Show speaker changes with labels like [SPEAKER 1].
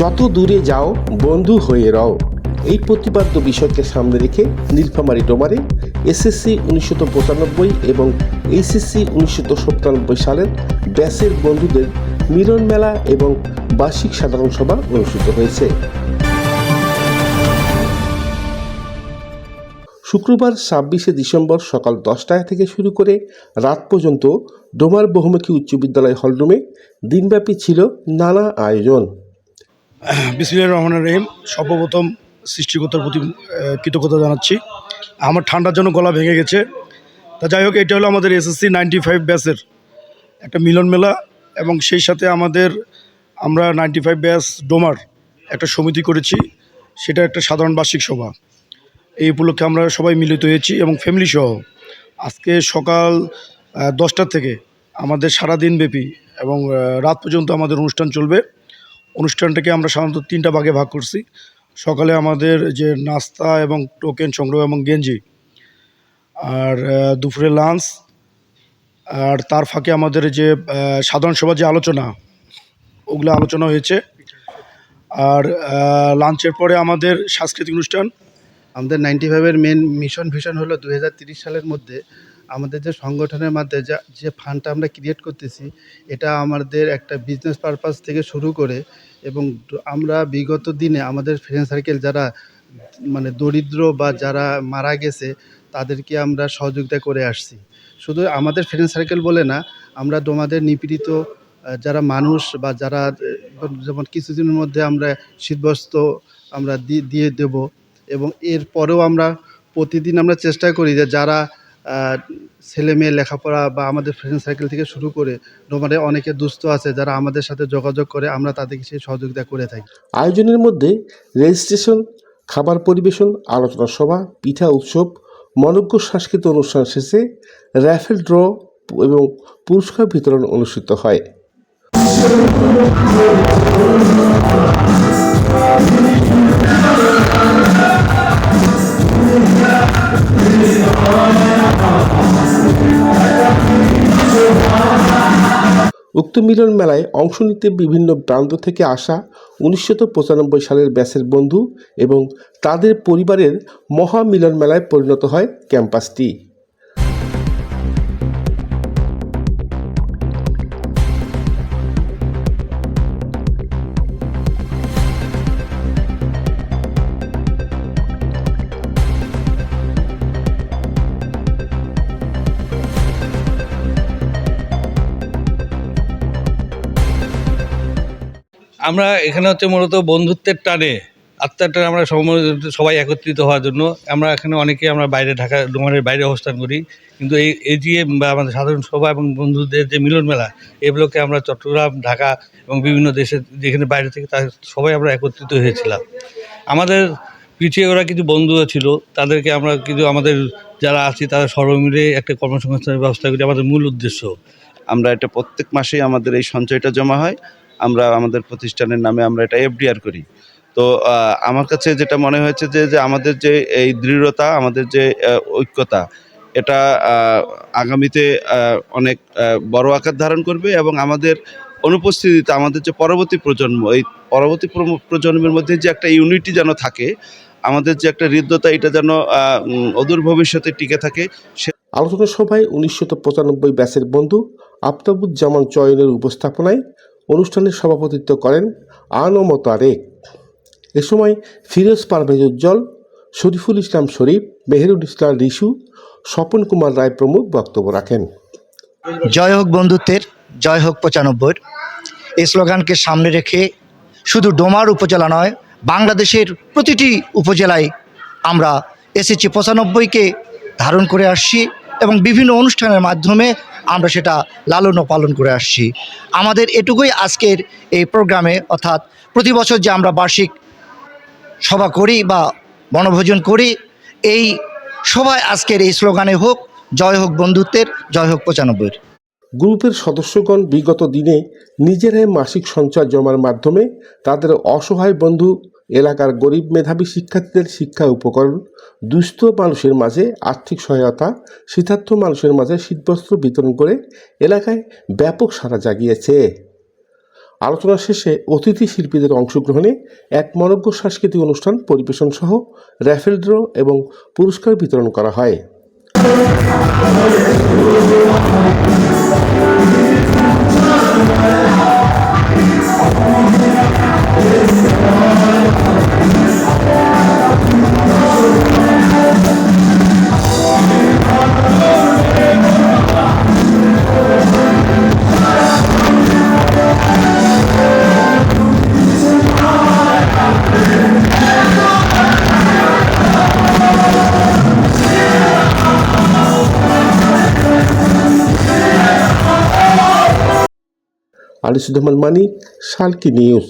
[SPEAKER 1] যত দূরে যাও, বন্ধু হয়ে রও। এই প্রতিপাদ্য বিষয়কে সামনে রেখে নীলফামারী ডোমারে এসএসসি উনিশশো পঁচানব্বই এবং এইচএসসি উনিশশো সত্তানব্বই সালের ব্যাসের বন্ধুদের মিলন মেলা এবং বার্ষিক সাধারণ সভা অনুষ্ঠিত হয়েছে। শুক্রবার ছাব্বিশে ডিসেম্বর সকাল দশটায় থেকে শুরু করে রাত পর্যন্ত ডোমার বহুমুখী উচ্চ বিদ্যালয় হলরুমে দিনব্যাপী ছিল নানা আয়োজন।
[SPEAKER 2] বিসমিল্লাহির রহমান রহিম। সর্বপ্রথম সৃষ্টিকর্তার প্রতি কৃতজ্ঞতা জানাচ্ছি। আমার ঠান্ডার জন্য গলা ভেঙে গেছে। তা যাই হোক, এটা হলো আমাদের এসএসসি নাইনটি ফাইভ ব্যাচের একটা মিলন মেলা এবং সেই সাথে আমাদের, আমরা নাইনটি ফাইভ ব্যাচ ডোমার একটা সমিতি করেছি। সেটা একটা সাধারণ বার্ষিক সভা। এই উপলক্ষে আমরা সবাই মিলিত হয়েছি এবং ফ্যামিলি সহ আজকে সকাল দশটার থেকে আমাদের সারা দিন ব্যাপী এবং রাত পর্যন্ত আমাদের অনুষ্ঠান চলবে। অনুষ্ঠানটাকে আমরা সাধারণত তিনটা ভাগে ভাগ করছি। সকালে আমাদের যে নাস্তা এবং টোকেন সংগ্রহ এবং গেঞ্জি, আর দুপুরে লাঞ্চ, আর তার ফাঁকে আমাদের যে সাধারণ সভা যে আলোচনা, ওগুলো আলোচনা হয়েছে। আর লাঞ্চের পরে আমাদের সাংস্কৃতিক অনুষ্ঠান।
[SPEAKER 3] আমাদের নাইনটি ফাইভের মেন মিশন ভিশন হলো দু সালের মধ্যে আমাদের যে সংগঠনের মাধ্যমে যা, যে ফান্ডটা আমরা ক্রিয়েট করতেছি, এটা আমাদের একটা বিজনেস পারপাস থেকে শুরু করে এবং আমরা বিগত দিনে আমাদের ফ্রেন্ড সার্কেল যারা মানে দরিদ্র বা যারা মারা গেছে, তাদেরকে আমরা সহযোগিতা করে আসছি। শুধু আমাদের ফ্রেন্ড সার্কেল বলে না, আমরা তোমাদের নিপীড়িত যারা মানুষ বা যারা, যেমন কিছুদিনের মধ্যে আমরা শীতবস্ত্র আমরা দিয়ে দেব এবং এর পরেও আমরা প্রতিদিন আমরা চেষ্টা করি যে যারা ছেলে মেয়ে লেখাপড়া বা আমাদের ফ্রেন্ড সার্কেল থেকে শুরু করে ডোমারে অনেকে দুস্থ আছে যারা আমাদের সাথে যোগাযোগ করে, আমরা তাদেরকে সেই সহযোগিতা করে থাকি।
[SPEAKER 1] আয়োজনের মধ্যে রেজিস্ট্রেশন খাবার পরিবেশন, আলোচনা সভা, পিঠা উৎসব, মনজ্ঞ সাংস্কৃতিক অনুষ্ঠান শেষে র্যাফেল ড্র এবং পুরস্কার বিতরণ অনুষ্ঠিত হয়। উক্ত মিলন মেলায় অংশ নিতে বিভিন্ন প্রান্ত থেকে আসা উনিশশো পঁচানব্বই সালের ব্যাসের বন্ধু এবং তাদের পরিবারের মহা মিলন মেলায় পরিণত হয় ক্যাম্পাসটি।
[SPEAKER 4] আমরা এখানে হচ্ছে মূলত বন্ধুত্বের টানে, আত্মার টানে আমরা সবাই একত্রিত হওয়ার জন্য। আমরা এখানে অনেকে আমরা বাইরে ঢাকা ডোমারের বাইরে অবস্থান করি। কিন্তু এই এজিএম বা আমাদের সাধারণ সভা এবং বন্ধুদের যে মিলন মেলা এগুলোকে আমরা চট্টগ্রাম, ঢাকা এবং বিভিন্ন দেশের যেখানে বাইরে থেকে তার সবাই আমরা একত্রিত হয়েছিলাম। আমাদের পিছিয়ে ওরা কিছু বন্ধুরা ছিল। তাদেরকে আমরা কিছু আমাদের যারা আছি, তারা সর্বমিলে একটা কর্মসংস্থানের ব্যবস্থা করি। আমাদের মূল উদ্দেশ্য।
[SPEAKER 5] আমরা এটা প্রত্যেক মাসেই আমাদের এই সঞ্চয়টা জমা হয়। আমরা আমাদের প্রতিষ্ঠানের নামে আমরা এটা এফডিআর করি। তো আমার কাছে যেটা মনে হয়েছে যে যে আমাদের যে এই দৃঢ়তা, আমাদের যে ঐক্যতা, এটা আগামীতে অনেক বড় আকার ধারণ করবে এবং আমাদের অনুপস্থিতিতে আমাদের যে পরবর্তী প্রজন্ম, এই পরবর্তী প্রজন্মের মধ্যে যে একটা ইউনিটি যেন থাকে, আমাদের যে একটা হৃদ্যতা, এটা যেন অদূর ভবিষ্যতে টিকে থাকে, সে
[SPEAKER 1] আলোচনা সভায় উনিশশো পঁচানব্বই ব্যাসের বন্ধু আফতাবুজ্জামান চয়নের উপস্থাপনায় অনুষ্ঠানের সভাপতিত্ব করেন আনমত আরেক এ সময় ফিরোজ পারভেজ উজ্জ্বল, শরীফুল ইসলাম শরীফ মেহেরুল ইসলাম রিশু স্বপন কুমার রায় প্রমুখ বক্তব্য রাখেন।
[SPEAKER 6] জয় হোক বন্ধুত্বের, জয় হোক পঁচানব্বইয়ের। এই স্লোগানকে সামনে রেখে শুধু ডোমার উপজেলা নয়, বাংলাদেশের প্রতিটি উপজেলায় আমরা এসেছি। পঁচানব্বইকে ধারণ করে আসছি এবং বিভিন্ন অনুষ্ঠানের মাধ্যমে আমরা সেটা লালন ও পালন করে আসছি। আমাদের এটুকুই আজকের এই প্রোগ্রামে, অর্থাৎ প্রতি বছর যে আমরা বার্ষিক সভা করি বা বনভোজন করি, এই সবাই আজকের এই স্লোগানে হোক, জয় হোক বন্ধুত্বের, জয় হোক পঁচানব্বইয়ের।
[SPEAKER 1] গ্রুপের সদস্যগণ বিগত দিনে নিজেরাই মাসিক সঞ্চয় জমার মাধ্যমে তাদের অসহায় বন্ধু এলাকার গরিব মেধাবী শিক্ষার্থীদের শিক্ষা উপকরণ, দুস্থ মানুষের মাঝে আর্থিক সহায়তা শীতার্থ মানুষের মাঝে শীতবস্ত্র বিতরণ করে এলাকায় ব্যাপক সাড়া জাগিয়েছে। আলোচনা শেষে অতিথি শিল্পীদের অংশগ্রহণে এক মনজ্ঞ সাংস্কৃতিক অনুষ্ঠান পরিবেশন সহ র্যাফেল ড্র এবং পুরস্কার বিতরণ করা হয়। আলিসুজ্জামান মানিক সালকি নিউজ।